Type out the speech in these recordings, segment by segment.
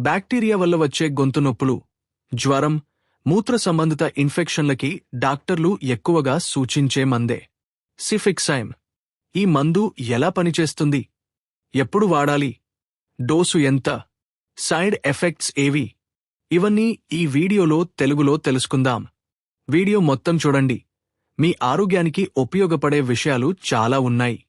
Bacteria వల్ల వచ్చే గొంతు నొప్పులు జ్వరం మూత్ర సంబంధిత ఇన్ఫెక్షన్లకి డాక్టర్లు ఎక్కువగా సూచించే మందే. సిఫిక్సైమ్. ఈ మందు ఎలా పనిచేస్తుంది? ఎప్పుడు వాడాలి? డోసు ఎంత? సైడ్ ఎఫెక్ట్స్ ఏవి? ఇవన్నీ ఈ వీడియోలో తెలుగులో తెలుసుకుందాం. వీడియో మొత్తం చూడండి. మీ ఆరోగ్యానికి ఉపయోగపడే విషయాలు చాలా ఉన్నాయి.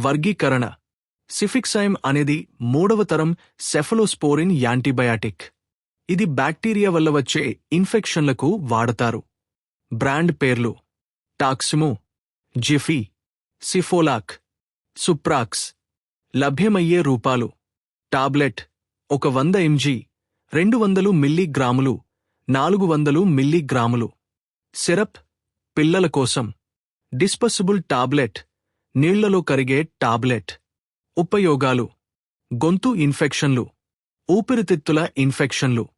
వర్గీకరణ. సిఫిక్సైమ్ అనేది మూడవ తరం సెఫలోస్పోరిన్ యాంటీబయాటిక్. ఇది బ్యాక్టీరియా వల్ల వచ్చే ఇన్ఫెక్షన్లకు వాడతారు. బ్రాండ్ పేర్లు. టాక్సిమో జిఫీ సిఫోలాక్ సుప్రాక్స్. లభ్యమయ్యే రూపాలు. టాబ్లెట్ ఒక వంద ఎంజీ రెండు వందలు మిల్లీగ్రాములు నాలుగు వందలు మిల్లీగ్రాములు. సిరప్ పిల్లల కోసం. Dispersible tablet. నీళ్ళలో కరిగే టాబ్లెట్. ఉపయోగాలు. గొంతు ఇన్ఫెక్షన్లు. ఊపిరితిత్తుల ఇన్ఫెక్షన్లు.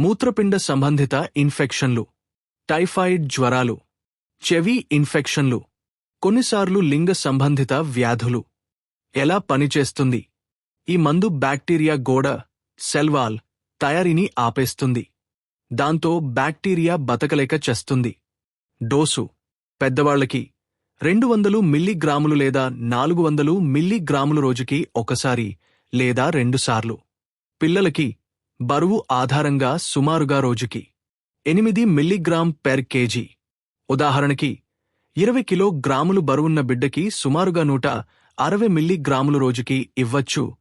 మూత్రపిండ సంబంధిత ఇన్ఫెక్షన్లు. టైఫాయిడ్ జ్వరాలు. చెవి ఇన్ఫెక్షన్లు. కొన్నిసార్లు లింగ సంబంధిత వ్యాధులు. ఎలా పనిచేస్తుంది? ఈ మందు బ్యాక్టీరియా గోడ సెల్వాల్ తయారీని ఆపేస్తుంది. దాంతో బ్యాక్టీరియా బతకలేక చేస్తుంది. డోసు. పెద్దవాళ్ళకి రెండు వందలు మిల్లీగ్రాములు లేదా నాలుగు వందలు మిల్లీగ్రాములు రోజుకి ఒకసారి లేదా రెండుసార్లు పిల్లలకి బరువు ఆధారంగా సుమారుగా రోజుకి ఎనిమిది మిల్లీగ్రామ్ పెర్ కేజీ. ఉదాహరణకి ఇరవై కిలో గ్రాములు బరువున్న బిడ్డకి సుమారుగా నూట అరవై మిల్లీగ్రాములు రోజుకి ఇవ్వచ్చు.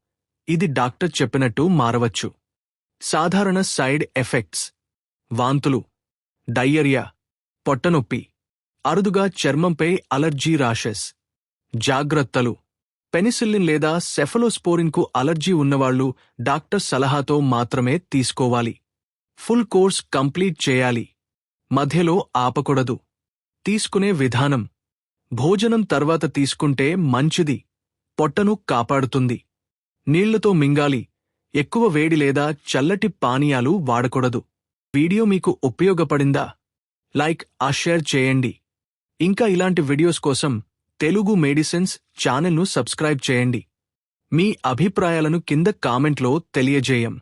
ఇది డాక్టర్ చెప్పినట్టు మారవచ్చు. సాధారణ సైడ్ ఎఫెక్ట్స్. వాంతులు. డయ్యరియా పొట్టనొప్పి. అరుదుగా చర్మంపై అలర్జీ రాషెస్. జాగ్రత్తలు. పెనిసిల్లిన్ లేదా సెఫలోస్పోరిన్కు అలర్జీ ఉన్నవాళ్ళు డాక్టర్ సలహాతో మాత్రమే తీసుకోవాలి. ఫుల్ కోర్స్ కంప్లీట్ చేయాలి. మధ్యలో ఆపకూడదు. తీసుకునే విధానం. భోజనం తర్వాత తీసుకుంటే మంచిది. పొట్టను కాపాడుతుంది. నీళ్ళతో మింగాలి. ఎక్కువ వేడి లేదా చల్లటి పానీయాలు వాడకూడదు. వీడియో మీకు ఉపయోగపడిందా? లైక్ ఆ షేర్ చేయండి. ఇంకా ఇలాంటి వీడియోస్ కోసం తెలుగు మెడిసిన్స్ ఛానల్ను సబ్స్క్రైబ్ చేయండి. మీ అభిప్రాయాలను కింద కామెంట్లో తెలియజేయం.